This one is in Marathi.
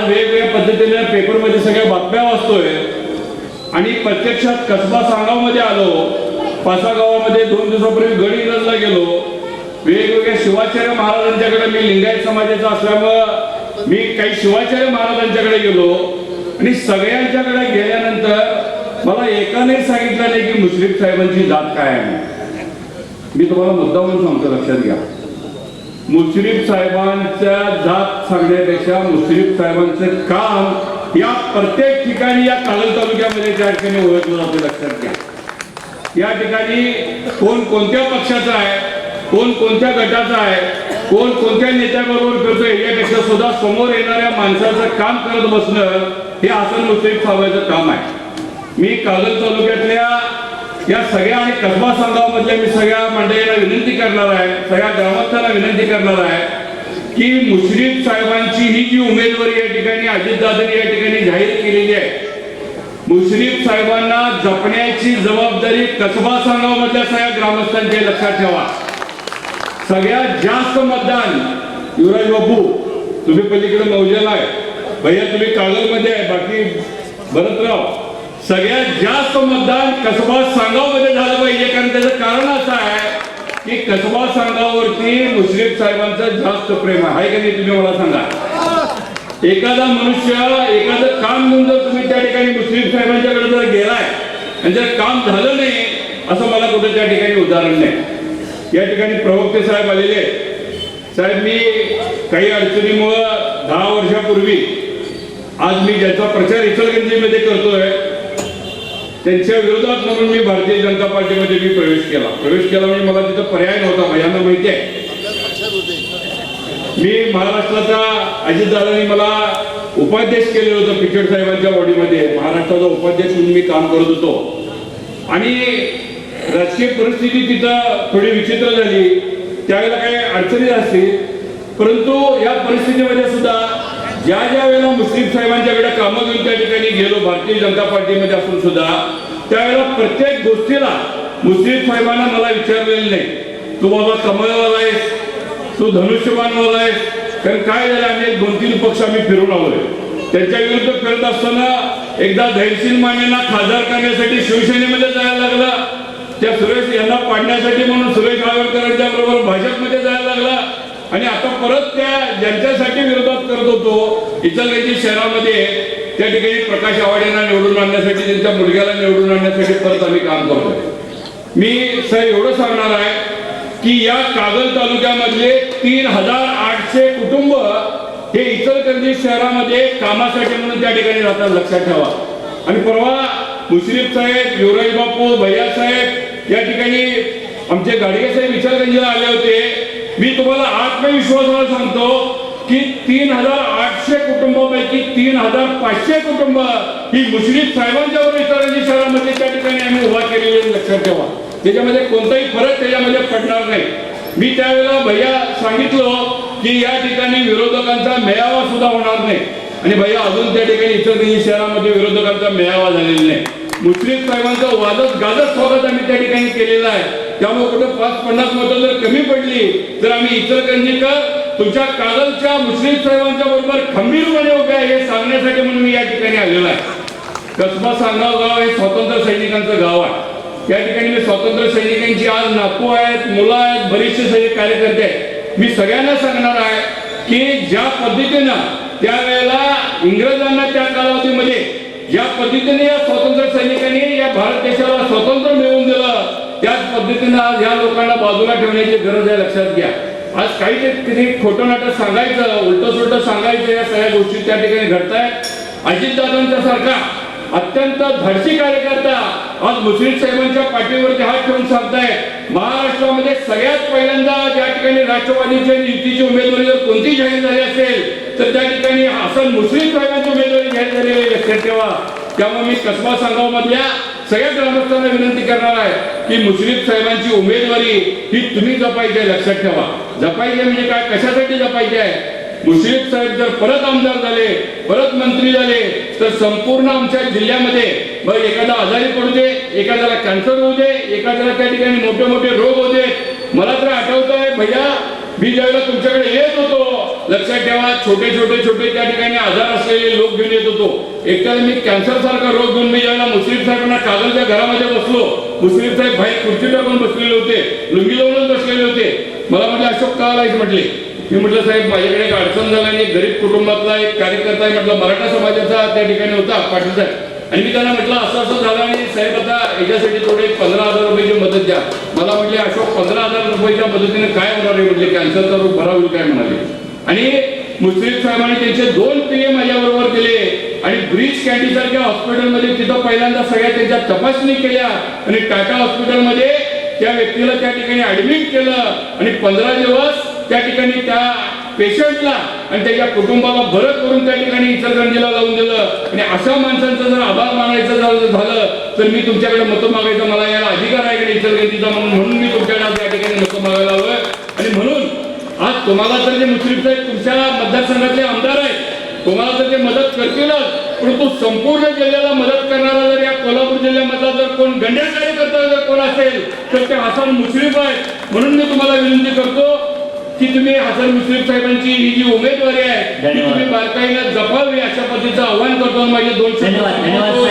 आज वेगवेगळ्या पद्धतीने पेपरमध्ये सगळ्या बातम्या वाचतोय. आणि प्रत्यक्षात कसबा सांगावमध्ये आलो पासा गावामध्ये दोन दिवसापूर्वी गडहिंग्लजला गेलो. वेगवेगळ्या शिवाचार्य महाराजांच्याकडे मी लिंगायत समाजाचा असल्यामुळं मी काही शिवाचार्य महाराजांच्याकडे गेलो. आणि सगळ्यांच्याकडे गेल्यानंतर मला एकाने सांगितलं नाही की मुश्रीफ साहेबांची जात काय आहे. मी तुम्हाला मुद्दा म्हणून सांगतो लक्षात घ्या. मुश्रीफ साहेबांच्या जात सांगण्यापेक्षा मुश्रीफ साहेबांचं काम या प्रत्येक ठिकाणी या कागल तालुक्यामध्ये त्या ठिकाणी ओळखलं जातं लक्षात घ्या. या ठिकाणी कोण कोणत्या पक्षाचा आहे कोण कोणत्या गटाचा आहे कोण कोणत्या नेत्याबरोबर फिरतोय यापेक्षा सुद्धा समोर येणाऱ्या माणसाचं काम करत बसणं हे हसन मुश्रीफ साहेबांचं काम आहे. मी कागल तालुक्यातल्या या सगळ्या आणि कसबा संघामधल्या मी सगळ्या मंडळीला विनंती करणार आहे सगळ्या ग्रामस्थांना विनंती करणार आहे की मुश्रीफ साहेबांची ही जी उमेदवारी या ठिकाणी अजितदादांनी या ठिकाणी जाहीर केलेली आहे. मुश्रीफ साहेबांना जपण्याची जबाबदारी कसबा संघामधल्या सगळ्या ग्रामस्थांच्या लक्षात ठेवा. सगळ्यात जास्त मतदान युवराज बाबू तुम्ही पलीकडे मौजेला आहे. भैया तुम्ही कागलमध्ये आहे बाकी भरतराव. सगळ्यात जास्त मतदान कसबा सांगावमध्ये झालं पाहिजे. कारण त्याचं कारण असं आहे की कसबा सांगावरती मुश्रीफ साहेबांचं जास्त प्रेम आहे. का नाही तुम्ही मला सांगा? एखादा मनुष्य एखादं काम म्हणून जर तुम्ही त्या ठिकाणी मुस्लिम साहेबांच्याकडे जर गेलाय आणि जर काम झालं नाही असं मला कुठं त्या ठिकाणी उदाहरण नाही. या ठिकाणी प्रवक्ते साहेब आलेले साहेब मी काही अडचणीमुळं दहा वर्षापूर्वी आज मी ज्याचा प्रचार इचलगंजीमध्ये करतोय त्यांच्या विरोधात म्हणून मी भारतीय जनता पार्टीमध्ये मी प्रवेश केला. प्रवेश केला म्हणजे मला तिथं पर्याय नव्हता भयांना माहिती आहे. मी महाराष्ट्राचा अजितदादांनी मला उपाध्यक्ष केलेलं होतं पिचड साहेबांच्या बॉडीमध्ये महाराष्ट्राचा उपाध्यक्ष म्हणून मी काम करत होतो. आणि राजकीय परिस्थिती तिथं थोडी विचित्र झाली. त्यावेळेला काही अडचणी असतील परंतु या परिस्थितीमध्ये सुद्धा ज्या ज्या वेळेला मुस्लिम साहेबांच्याकडे कामं घेऊन त्या ठिकाणी गेलो भारतीय जनता पार्टीमध्ये असून सुद्धा त्यावेळेला प्रत्येक गोष्टीला मुस्लिम साहेबांना मला विचारलेलं नाही. तू बाबा कमळवाला आहेस तू धनुष्यबाणवाला आहेस कारण काय झालं आम्ही दोन तीन पक्ष आम्ही फिरून आलोय. त्यांच्या विरुद्ध फिरत असताना एकदा धैर्यशील मानेला खासदार करण्यासाठी शिवसेनेमध्ये जायला लागला. त्या सुरेश यांना पाडण्यासाठी म्हणून सुरेश आळवडकरांच्या बरोबर भाजपमध्ये जायला लागला. आणि आता परत त्या ज्यांच्यासाठी विरोधात करत होतो इचलगंजी शहरामध्ये त्या ठिकाणी प्रकाश आवाडेंना निवडून आणण्यासाठी त्यांच्या मुलग्याला निवडून आणण्यासाठी परत आम्ही काम करतोय मी सर एवढं सांगणार आहे की या कागल तालुक्यामधले तीन हजार आठशे कुटुंब हे इचलकरंजी शहरामध्ये कामासाठी म्हणून त्या ठिकाणी राहतात लक्षात ठेवा. आणि परवा मुश्रीफ साहेब युवराज बापू भैया साहेब या ठिकाणी आमचे गाडगे साहेब इचलकरंजीला आले होते. मी तुम्हाला आत्मविश्वासाला सांगतो की तीन हजार आठशे कुटुंबापैकी तीन हजार पाचशे कुटुंब ही मुश्रीफ साहेबांच्या बरोबर शहरामध्ये त्या ठिकाणी आम्ही उभा केलेली आहे, लक्षात ठेवा. त्याच्यामध्ये कोणताही फरक त्याच्यामध्ये पडणार नाही. मी त्यावेळेला भैया सांगितलं की या ठिकाणी विरोधकांचा मेळावा सुद्धा होणार नाही. आणि भैया अजून त्या ठिकाणी इतर शहरामध्ये विरोधकांचा मेळावा झालेला नाही. मुश्रीफ साहेबांचा वादच गाजत स्वागत आम्ही त्या ठिकाणी केलेला आहे. त्यामुळे कुठं पाच पन्नास मतं जर कमी पडली तर आम्ही इचलकरंजीकर तुमच्या कागलच्या मुश्रीफ साहेबांच्या बरोबर खंबीरपणे उभे आहे हे सांगण्यासाठी म्हणून मी या ठिकाणी आलेलो आहे. कसबा सांगाव गाव हे स्वातंत्र्य सैनिकांचं गाव आहे. या ठिकाणी मी स्वातंत्र्य सैनिकांची आज नातू आहेत मुलं आहेत बरेचसे सैनिक कार्यकर्ते आहेत. मी सगळ्यांना सांगणार आहे की ज्या पद्धतीनं त्यावेळेला इंग्रजांना त्या कालावधीमध्ये ज्या पद्धतीने या स्वातंत्र्य सैनिकांनी या भारत देशाला स्वातंत्र्य मिळवून दिलं त्याच पद्धतीनं आज या लोकांना बाजूला ठेवण्याची गरज आहे लक्षात घ्या. आज काही किती खोटं नाटक सांगायचं उलट सुलट सांगायचं या सगळ्या गोष्टी त्या ठिकाणी घडतायत. अजितदादांच्या सारखा अत्यंत धाडसी कार्यकर्ता आज मुश्रीफ साहेबांच्या पाठीवरती हात ठेवून सांगताय महाराष्ट्रामध्ये सगळ्यात पहिल्यांदा ज्या ठिकाणी राष्ट्रवादीच्या आणि युतीची उमेदवारी जर कोणती जाहीर झाली असेल तर त्या ठिकाणी हसन मुश्रीफ साहेबांची उमेदवारी जाहीर झालेली आहे लक्षात ठेवा त्यामुळे मी कसबा सांगाव मधल्या सगळ्या ग्रामस्थांना विनंती करणार आहे की मुश्रीफ साहेबांची उमेदवारी ही तुम्ही जपायची आहे लक्षात ठेवा. जपायची आहे म्हणजे काय? कशासाठी जपायची आहे? मुश्रीफ साहेब जर परत आमदार झाले परत मंत्री झाले तर संपूर्ण आमच्या जिल्ह्यामध्ये मग एखादा आजारी पडू दे एखाद्याला कॅन्सर होऊ दे एखाद्याला त्या ठिकाणी मोठे मोठे रोग होऊ दे. मला तर आठवत आहे भैया मी ज्यावेळेला तुमच्याकडे येत होतो लक्षात ठेवा छोटे छोटे छोटे त्या ठिकाणी आजार असलेले लोक घेऊन येत होतो. एकट्याला मी कॅन्सर सारखा रोग घेऊन मी ज्यावेळेला मुस्लिम साहेबांना कागलच्या घरामध्ये बसलो. मुस्लिम साहेब बाहेर खुर्ची टाकून बसलेले होते. लुंगी लावूनच बसलेले होते. मला म्हटलं अशोक का आलायच म्हटले. मी म्हटलं साहेब माझ्याकडे एक अडचण झाला आणि गरीब कुटुंबातला एक कार्यकर्ता आहे. म्हटलं मराठा समाजाचा त्या ठिकाणी होता पाटील साहेब. आणि मी त्यांना म्हटलं असं असं झालं आणि साहेब आता याच्यासाठी थोडे पंधरा हजार रुपयाची मदत द्या. मला म्हटले अशोक पंधरा हजार रुपयाच्या मदतीने काय होणार आहे? म्हटले कॅन्सरचा रोग बरा होईल काय म्हणाले. आणि मुस्लिम साहेबांनी त्यांचे दोन पिये माझ्याबरोबर केले आणि ब्रिज कॅन्डी सारख्या हॉस्पिटलमध्ये तिथं पहिल्यांदा सगळ्या त्यांच्या तपासणी केल्या. आणि टाटा हॉस्पिटलमध्ये त्या व्यक्तीला त्या ठिकाणी ऍडमिट केलं. आणि पंधरा दिवस त्या ठिकाणी त्या पेशंटला आणि त्याच्या कुटुंबाला बरं करून त्या ठिकाणी इचलकरंजीला लावून दिलं. आणि अशा माणसांचा जर आभार मानायचं झालं झालं तर मी तुमच्याकडे मतं मागायचं. मला याला अधिकार आहे की इचलकरंजीचा? म्हणून म्हणून मी तुमच्याकडे त्या ठिकाणी मतं मागायला हवं तुम्हाला तर जे मुस्लिम साहेब तुमच्या मतदारसंघातले आमदार आहेत तुम्हाला तर ते मदत करतीलच परंतु संपूर्ण जिल्ह्याला मदत करणारा जर या कोल्हापूर जिल्ह्यामधला जर कोण गंड्या कार्यकर्ता जर कोण असेल तर ते हसन मुश्रीफ आहेत. म्हणून मी तुम्हाला विनंती करतो की तुम्ही हसन मुश्रीफ साहेबांची ही जी उमेदवारी आहे ती. तुम्ही बारकाईनं जपावी अशा पद्धतीचं आव्हान करतो. माझे दोन